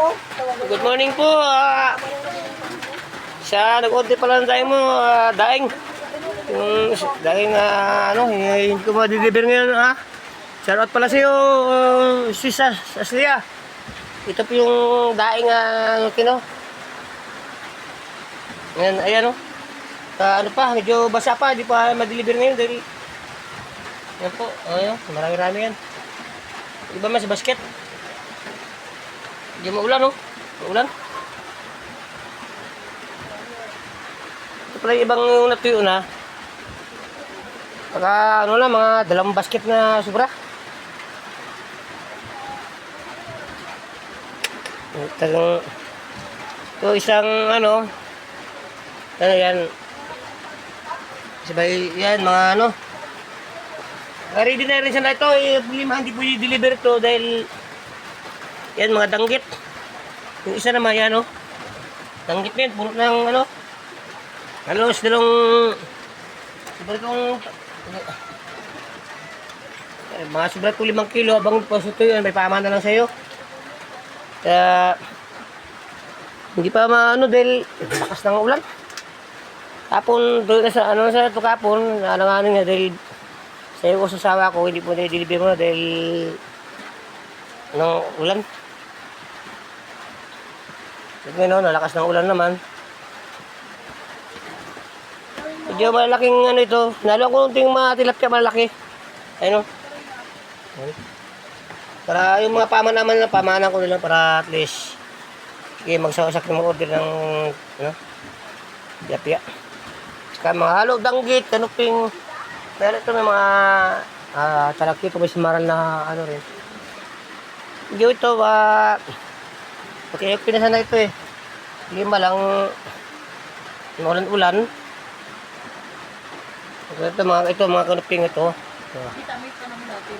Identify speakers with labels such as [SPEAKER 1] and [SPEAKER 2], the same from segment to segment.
[SPEAKER 1] Good morning po. ah. sa nag-order pala ng daing mo, ah, daing. Yung daing na ano, hindi ko ma-deliver ngayon ha. Shout out pala sa iyo, uh, Sis As- Aslia. Ito po yung daing uh, kino. Ayan, ayan o. Sa ano pa, medyo basa pa, di pa ma-deliver ngayon dahil yan po, ayan, marami-rami yan. Iba mas basket. Hindi maulan oh. Maulan. Ito pala yung ibang yung natuyo na. Pagka ano lang, mga dalawang basket na sobra. Ito, ito isang ano, ano yan, sabay yan, mga ano, ready na rin siya na ito, eh, hindi po i-deliver to dahil yan mga danggit. Yung isa naman yan oh. Danggit yan, puno ng ano. Halos dalawang sobra itong eh, mga sobra itong limang kilo abang ito yun, may pamana lang sa'yo. Kaya hindi pa maano dahil lakas ng ulan. Kapon doon na sa ano sa ito kapon, alanganin nga dahil sa'yo ko sa sawa ko, hindi po na-deliver mo dahil ng ulan. Tignan no, nalakas ng ulan naman. Medyo malaking ano ito. Nalo ko nung ting mga tilapia malaki. Ayun o. Para yung mga pama naman na pamanan ko nila para at least okay, magsawasak ng mga order ng ano, tilapia. Saka mga halo, danggit, kanuping. Meron ito may mga uh, talaki ko may simaral na ano rin. Hindi ito, ah, Pati pinasan na ito eh. Lima lang ulan-ulan. Ito mga ito mga kanuping ito.
[SPEAKER 2] Kita mo ito naman natin.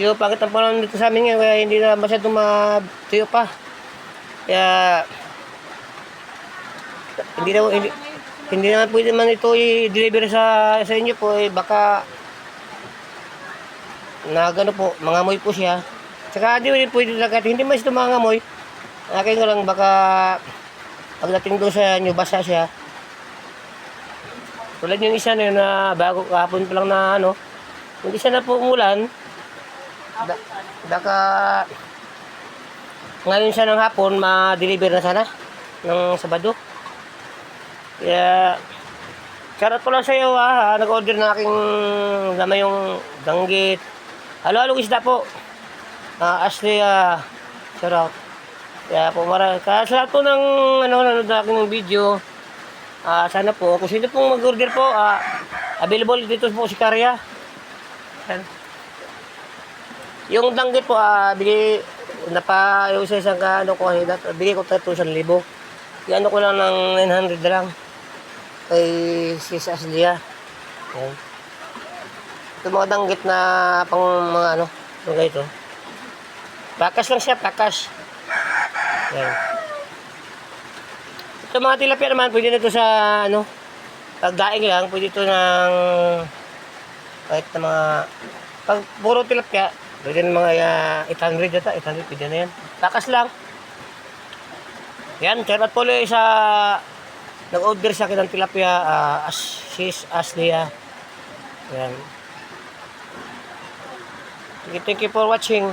[SPEAKER 1] Yung pangit ang panahon dito sa amin ngayon kaya hindi na masyadong matuyo pa. Kaya hindi na hindi, hindi naman pwede man ito i-deliver sa sa inyo po eh baka na gano po, mangamoy po siya. Saka hindi pwede lagat, hindi man ito mangamoy. Akin ko lang baka pagdating doon sa inyo basa siya. Tulad yung isa na yun na bago kahapon pa lang na ano, yung isa na po umulan, da, baka ngayon siya ng hapon ma-deliver na sana ng Sabado. Kaya Shoutout ko lang sa iyo ha, nag-order na aking naman yung danggit. Halo-halo isda po. Ah, Ashley, ah, shoutout. Kaya po, mara, kaya sa po ng ano, nanonood na aking ng video, ah, sana po, kung sino pong mag-order po, ah, available dito po si Karya. Yan. Yung danggit po, ah, bigay, napa, yung sa isang ka, ano ko, eh, bigay ko 3,000. Yan ko lang ng 900 na lang. Kay sis Aslia. Yan. Ito mga danggit na pang mga ano, mga ito. Pakas lang siya, pakas. Yan. Ito mga tilapia naman, pwede na ito sa ano, pagdaing lang, pwede ito ng kahit na mga pag puro tilapia, pwede na mga uh, 800 yata, 800 pwede na yan. Takas lang. Yan, shoutout po ulit sa nag-order sa akin ng tilapia, uh, as, sis Aslia. Yan. Thank you, thank you for watching.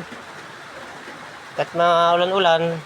[SPEAKER 1] Kahit na ulan-ulan,